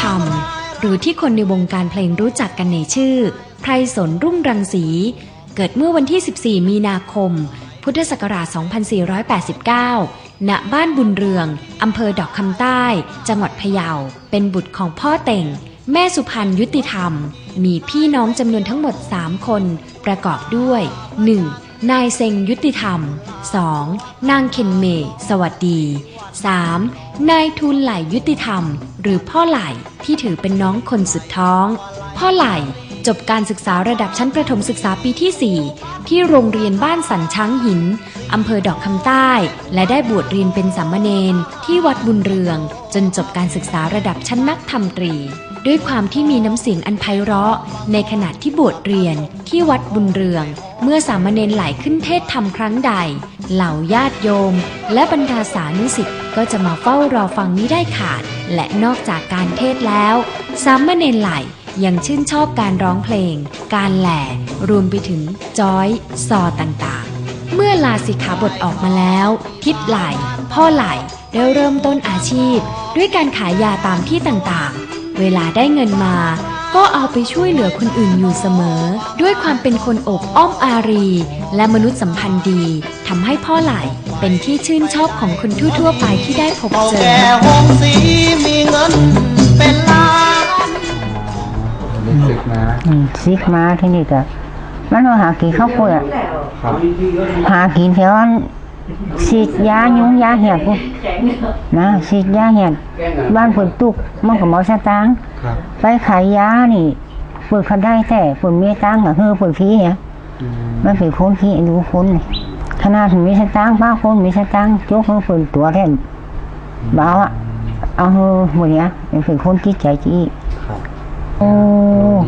ธรรม หรือที่คนในวงการเพลงรู้จักกันในชื่อ ไพรสนรุ่งรังสี เกิดเมื่อวันที่ 14 มีนาคม พุทธศักราช 2489 ณ บ้านบุญเรือง อำเภอดอกคำใต้ จังหวัดพะเยา เป็นบุตรของพ่อเต่ง แม่สุพรรณยุติธรรม มีพี่น้องจำนวนทั้งหมด 3 คน ประกอบด้วย 1. นายเซงยุติธรรม 2. นางเคนเม สวัสดี 3. นายทุนไหลยุติธรรม หรือพ่อไหลที่ถือเป็นน้องคนสุดท้อง พ่อไหลจบการศึกษาระดับชั้นประถมศึกษาปีที่ 4 ที่โรงเรียนบ้านสันช้างหิน อำเภอดอกคำใต้ และได้บวชเรียนเป็นสามเณรที่วัดบุญเรือง จนจบการศึกษาระดับชั้นนักธรรมตรี ด้วยความที่มีน้ำเสียงอันไพเราะ ในขณะที่บวชเรียนที่วัดบุญเรือง เมื่อสามเณรไหลขึ้นเทศธรรมครั้งใด เหล่าญาติโยม และบรรดาสานุสิทธิ์ก็จะมาเฝ้ารอฟังนี้ได้ขาด และนอกจากการเทศแล้ว สามเณรไหลยังชื่นชอบการร้องเพลง การแหล่รวมไปถึงจอย ซอต่างๆ เมื่อลาสิกขาบทออกมาแล้ว ทิดไหล พ่อไหลได้เริ่มต้นอาชีพ ด้วยการขายยาตามที่ต่างๆ เวลาได้เงินมา ก็เอาไปช่วยเหลือคนอื่นอยู่เสมอ ด้วยความเป็นคนอบอ้อมอารี และมนุษยสัมพันธ์ดีทำให้พ่อไหลเป็นที่ชื่นชอบของคนทั่วๆไปที่ได้พบเท่าเจอแก่หงสีมีเงินเป็นล้านมีศึกมาอืมซิกมาที่นี่ก็มันว่าหากินข้าวโพดอะครับหากินแถวนั้น ฉีดยายุงยาเห็ดกูนะฉีดยาเห็ดบ้านฝนตุกมันก็หมอสตางค์ครับไปขายยานี่เปิดเขาได้แต่ฝนมีตังค์ก็คือฝนพี่เนี่ยอืมมันเป็นคนที่ดูคนนี่ขนาดมีสตางค์ป้าคนมีสตางค์ยกมือฝนตัวแทนเบาอะเอาเฮอหมดเนี้ยเป็นคนที่ใจจี้ครับโอ้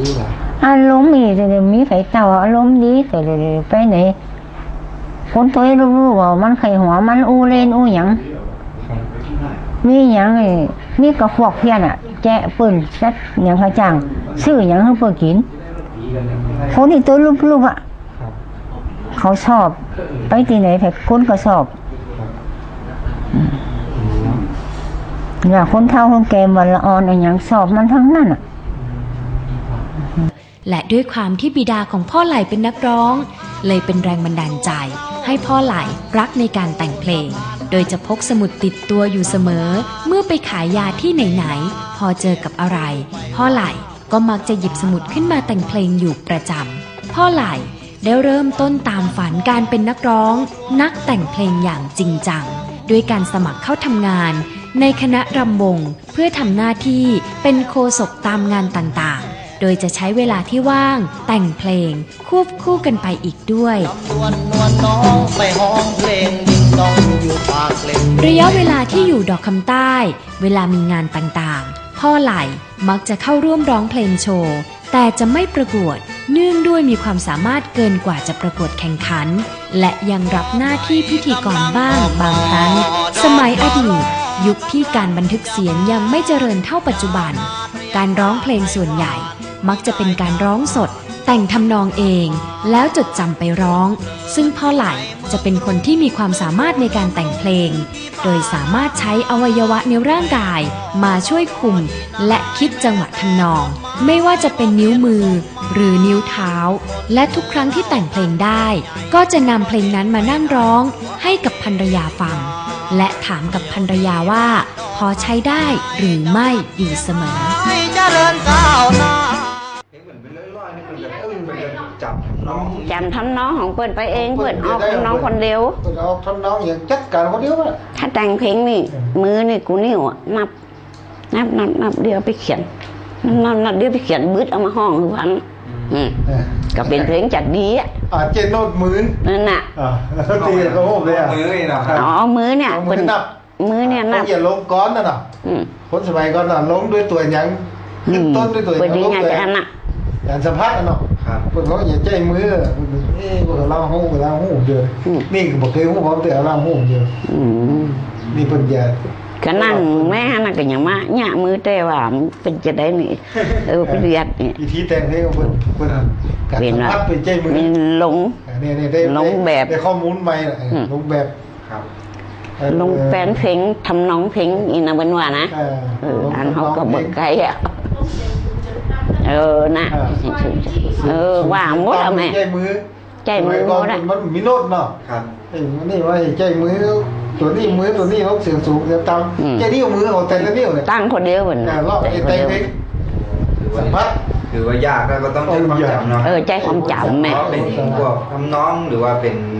ดีเหรออารมณ์มีแต่เดี๋ยวมีไฟเต่าอารมณ์ดีแต่เดี๋ยวไปไหน คนตัวรู้ๆว่ามันไข่หัวมันอู้เล่นอู้หยังมีหยังไอ้มีกระฟอกเพี้ยนอะ แจะปืนซัดหยังเขาจ้างซื้อหยังให้เพื่อกินคนที่ตัวรูปๆอะเขาชอบ ไปที่ไหนแต่คนก็ชอบอืมเนี่ยคนเฒ่าคนแก่วันละออนอะไรอย่างชอบมันทั้งนั้นอะและด้วยความที่บิดาของพ่อไหลเป็นนักร้อง เลยเป็นแรงบันดาลใจ ให้พ่อไหลรักในการแต่งเพลง โดยจะพกสมุดติดตัวอยู่เสมอ เมื่อไปขายยาที่ไหนๆพอเจอกับอะไร พ่อไหลก็มักจะหยิบสมุดขึ้นมาแต่งเพลงอยู่ประจำพ่อไหลได้เริ่มต้นตามฝันการเป็นนักร้อง นักแต่งเพลงอย่างจริงจังด้วยการสมัครเข้าทำงาน ในคณะรำวงเพื่อทำหน้าที่เป็นโคศกตามงานต่าง โดยจะใช้เวลาที่ว่าง แต่งเพลง ควบคู่กันไปอีกด้วยนวลนวลน้องไปห้องเพลงดิ้งดองอยู่ปากเกล็ดระยะเวลาที่อยู่ดอกคำใต้ เวลามีงานต่างๆ พ่อไหลมักจะเข้าร่วมร้องเพลงโชว์ แต่จะไม่ประกวด เนื่องด้วยมีความสามารถเกินกว่าจะประกวดแข่งขัน และยังรับหน้าที่พิธีกรบ้างบางครั้ง สมัยอดีตยุคที่การบันทึกเสียงยังไม่เจริญเท่าปัจจุบัน การร้องเพลงส่วนใหญ่ มักจะเป็นการร้องสด แต่งทำนองเอง แล้วจดจำไปร้อง ซึ่งพ่อไหลจะเป็นคนที่มีความสามารถในการแต่งเพลง โดยสามารถใช้อวัยวะในร่างกาย มาช่วยคุม และคิดจังหวะทำนอง ไม่ว่าจะเป็นนิ้วมือ หรือนิ้วเท้า และทุกครั้งที่แต่งเพลงได้ ก็จะนำเพลงนั้นมานั่งร้อง ให้กับภรรยาฟัง และถามกับภรรยาว่า พอใช้ได้หรือไม่อยู่เสมอ น้องจำทำน้องของเปิดไปเองเปิดออกทำน้องคนเดียวเปิดออกทำน้องอย่างจัดการคนเดียวอะถ้าแต่งเพลงนี่ มือนี่กูนิ้วอะนับนับนับนับเดียวไปเขียนนับนับนับเดียวไปเขียนบึดเอามาห้องทุกวันอืมเออก็เป็นเพลงจัดดีอะอ่าเจนโนดหมื่นนั่นน่ะอ่าแล้วตีเขาโหเลยอะมือนี่เนาะอ๋อมือเนี่ยเอามือนับมือเนี่ยนับเขาอย่าลงก้อนนะเนาะอืมคนสมัยก่อนน่ะลงด้วยตัวหยังขึ้นต้นด้วยตัวหเปิดยังดีลงงานเลยจะอันน่ะอย่างสัมภาษณ์กันเนาะ ครับเพิ่นเขาอย่าใจมือเอ้พวกเราหูพวกเราหูเดียวนี่ก็บอกเคยหูพร้อมแต่เราหูเดียวอืมนี่เพิ่นอย่าก็นั่งแม่น่ะก็อย่างมาหน้ามือแต่ว่ามันเป็นจะได้นี่เออเรียดนี่วิธีแต่งเพลงของเพิ่นเพิ่นการเป็นสัมว่าภาษณ์เป็นใจมือมีหลงเนี่ยเนี่ยได้ลงแบบได้ข้อมูลใหม่น่ะอืมลงแบบครับเออลงแฟนเพลงทำน้องเพลงอีนะเป็นว่านะเออเอออันเขาก็เบิกไกลอะ เออนะเออว่าหมดอะแม่ใจมือใจมือสยก่อนหมดอะมันมีโน้ตเนาะครับไอ้มันนี่ว่าใจมือตัวนี้มือตัวนี้เขาเสียงสูงเสียงต่อืมำใจนิ้วมือเอาแต่ละนิ้วเนี่ยตั้งคนเดียวเหมือนแต่รอบไอ้ใจเพลงถือว่าสัมผัสถือว่ายากแล้วก็ต้องใช้ความจำเนาะเออใจความจำแม่เพราะเป็นพวกทำน้องหรือว่าเป็นเอ่อ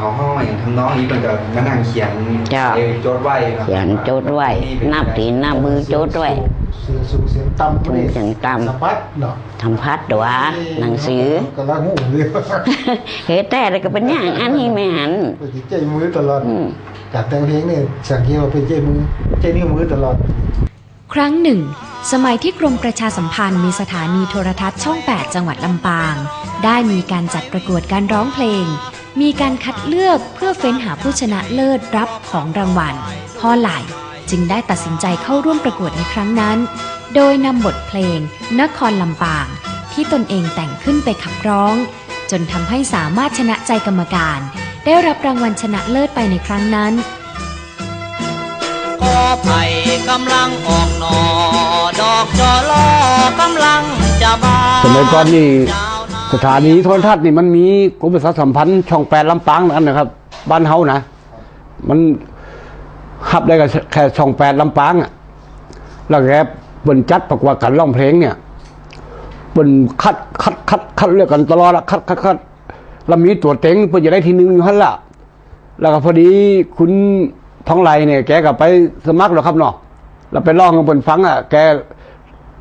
ของห้องอย่างทำน้องนี้มันก็มานั่งเขียนจ้ะเออโจทย์ไว้ครับเขียนโจทย์ไว้หน้าตีนหน้ามือโจทย์ไว้เสียงสูงเสียงต่ำสูงเสียงต่ำสัมผัสเนาะทำพัดดัวหนังสือก็ละหูเลยเฮ้แต่แล้วก็เป็นอย่างอันนี้ไม่หันไปใจมือตลอดอืมจากแต่งเพลงเนี่ยสังเกตว่าเป็นใจมือใจนิ้วมือตลอด ครั้งหนึ่ง สมัยที่กรมประชาสัมพันธ์มีสถานีโทรทัศน์ช่อง 8 จังหวัดลำปาง ได้มีการจัดประกวดการร้องเพลง มีการคัดเลือกเพื่อเฟ้นหาผู้ชนะเลิศรับของรางวัล พ่อไหลจึงได้ตัดสินใจเข้าร่วมประกวดในครั้งนั้น โดยนำบทเพลง นครลำปาง ที่ตนเองแต่งขึ้นไปขับร้อง จนทำให้สามารถชนะใจกรรมการ ได้รับรางวัลชนะเลิศไปในครั้งนั้นกอไผ่กำลังออกหนอดอกจอลอกำลังจะบานสมัยก่อนนี่เจ้านาย สถานีโทรทัศน์นี่มันมีกรมประชาสัมพันธ์ช่องแปดลำปางนั่นนะครับ บ้านเฮานะมันหับได้กับแค่ช่องแปดลำปางอะแล้วแกเปิ่นจัดประกวดการร้องเพลงเนี่ยเปิ่นคัดคัดคัดคัดเลือกกันตลอดละคัดคัดคัดแล้วมีตัวเต็งเพื่อจะได้ทีหนึ่งอยู่หั่นละแล้วก็พอดีคุณท้องไหลเนี่ยแกก็ไปสมัครแล้วครับเนาะเราไปร้องกับนฟังอะแก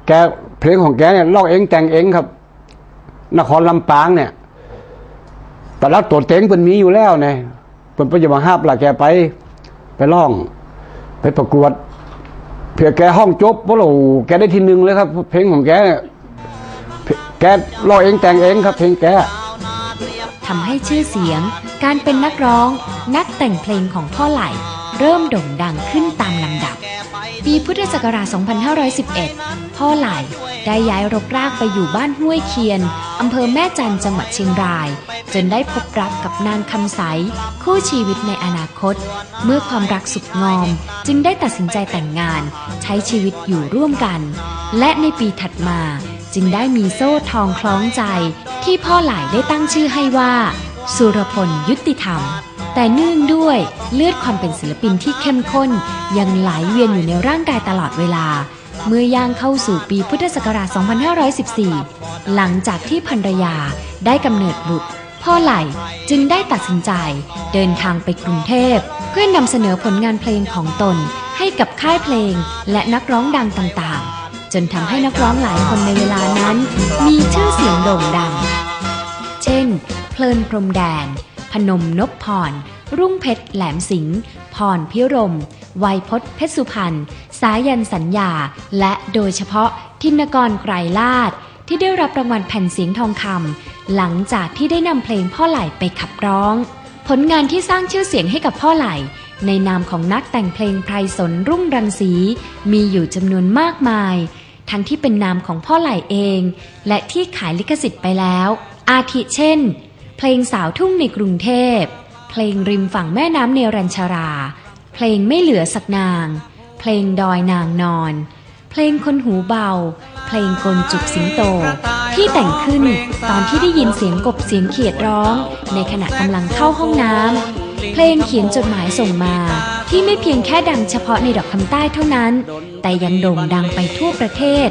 แกเพลงของแกเนี่ยร้องเองแต่งเองครับ นครลำปางเนี่ยแต่ละตัวเต็งเป็นมีอยู่แล้วเนี่ยเป็นปัจจุบันห้าปละแกไป ไปร้อง ไปประกวดเพื่อแกห้องจบเพราะเราแกได้ที่หนึ่งเลยครับ เพลงของแกแกร้องเองแต่งเองครับ เพลงแกทำให้ชื่อเสียง การเป็นนักร้อง นักแต่งเพลงของพ่อไหลเริ่มโด่งดังขึ้นตามลำดับ ปีพุทธศักราช 2511 พ่อไหล ได้ย้ายรกรากไปอยู่บ้านห้วยเคียน อำเภอแม่จันจังหวัดเชียงราย จนได้พบรักกับนางคำใส คู่ชีวิตในอนาคต เมื่อความรักสุขงอม จึงได้ตัดสินใจแต่งงาน ใช้ชีวิตอยู่ร่วมกัน และในปีถัดมาจึงได้มีโซ่ทองคล้องใจ ที่พ่อหลายได้ตั้งชื่อให้ว่า สุรพลยุติธรรม แต่เนื่องด้วยเลือดความเป็นศิลปินที่เข้มข้น ยังไหลเวียนอยู่ในร่างกายตลอดเวลา เมื่อย่างเข้าสู่ปีพุทธศักราช 2514 หลังจากที่ภรรยาได้กำเนิดบุตร พ่อไหลจึงได้ตัดสินใจเดินทางไปกรุงเทพ เพื่อนำเสนอผลงานเพลงของตนให้กับค่ายเพลงและนักร้องดังต่างๆ จนทำให้นักร้องหลายคนในเวลานั้น มีชื่อเสียงโด่งดัง เช่น เพลินพรมแดนพนมนพพร รุ่งเพชรแหลมสิงห์พรพิรม วัยพจน์เพชรสุพรรณสายันสัญญา และโดยเฉพาะทินกรไกรลาดที่ได้รับรางวัลแผ่นเสียงทองคำหลังจากที่ได้นำเพลงพ่อไหลไปขับร้อง ผลงานที่สร้างชื่อเสียงให้กับพ่อไหลในนามของนักแต่งเพลงไพรสนรุ่งรังสี มีอยู่จำนวนมากมาย ทั้งที่เป็นนามของพ่อไหลเอง และที่ขายลิขสิทธิ์ไปแล้ว อาทิเช่น เพลงสาวทุ่งในกรุงเทพ เพลงริมฝั่งแม่น้ำเนรัญชารา เพลงไม่เหลือสักนาง เพลงดอยนางนอน เพลงคนหูเบา เพลงกลจุกสิงโต ที่แต่งขึ้นตอนที่ได้ยินเสียงกบเสียงเขียดร้อง ในขณะกำลังเข้าห้องน้ำเพลงเขียนจดหมายส่งมา ที่ไม่เพียงแค่ดังเฉพาะในดอกคำใต้เท่านั้น แต่ยังโด่งดังไปทั่วประเทศ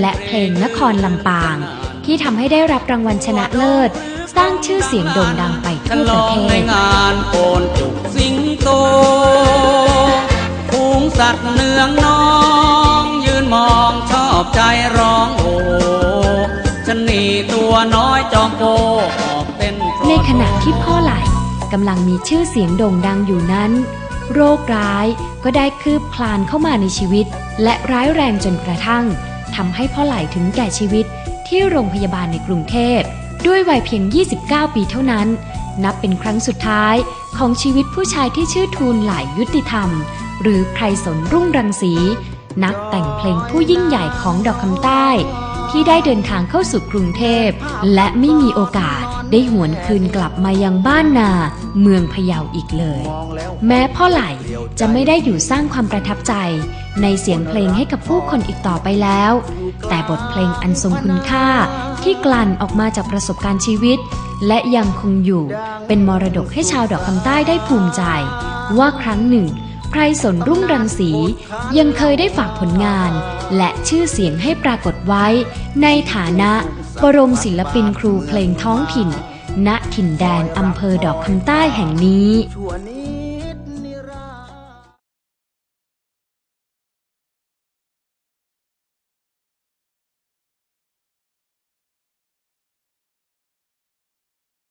และเพลงนครลำปางที่ทำให้ได้รับรางวัลชนะเลิศ สร้างชื่อเสียงโด่งดังไปทั่วประเทในศงานโกนจุกสิงโตฝูงสัตว์เนืองน้อง ยืนมองชอบใจร้องโอฉันนี่ตัวน้อยจอมโกออกเต้นในขณะที่พ่อไหลกำลังมีชื่อเสียงโด่งดังอยู่นั้น โรคร้ายก็ได้คืบคลานเข้ามาในชีวิต และร้ายแรงจนกระทั่งทำให้พ่อไหลถึงแก่ชีวิตที่โรงพยาบาลในกรุงเทพ ด้วยวัยเพียง 29 ปีเท่านั้น นับเป็นครั้งสุดท้ายของชีวิตผู้ชายที่ชื่อทูลไหลยุติธรรม หรือไพรสนรุ่งรังสี นักแต่งเพลงผู้ยิ่งใหญ่ของดอกคำใต้ ที่ได้เดินทางเข้าสู่กรุงเทพ และไม่มีโอกาสได้หวนคืนกลับมายังบ้านนา เมืองพะเยาอีกเลย แม้พ่อไหลจะไม่ได้อยู่สร้างความประทับใจ ในเสียงเพลงให้กับผู้คนอีกต่อไปแล้ว แต่บทเพลงอันทรงคุณค่าที่กลั่นออกมาจากประสบการณ์ชีวิต และยังคงอยู่เป็นมรดกให้ชาวดอกคำใต้ได้ภูมิใจ ว่าครั้งหนึ่งไพรสนรุ่งรังสียังเคยได้ฝากผลงาน และชื่อเสียงให้ปรากฏไว้ ในฐานะบรมศิลปินครูเพลงท้องถิ่น ณถิ่นแดนอำเภอดอกคำใต้แห่งนี้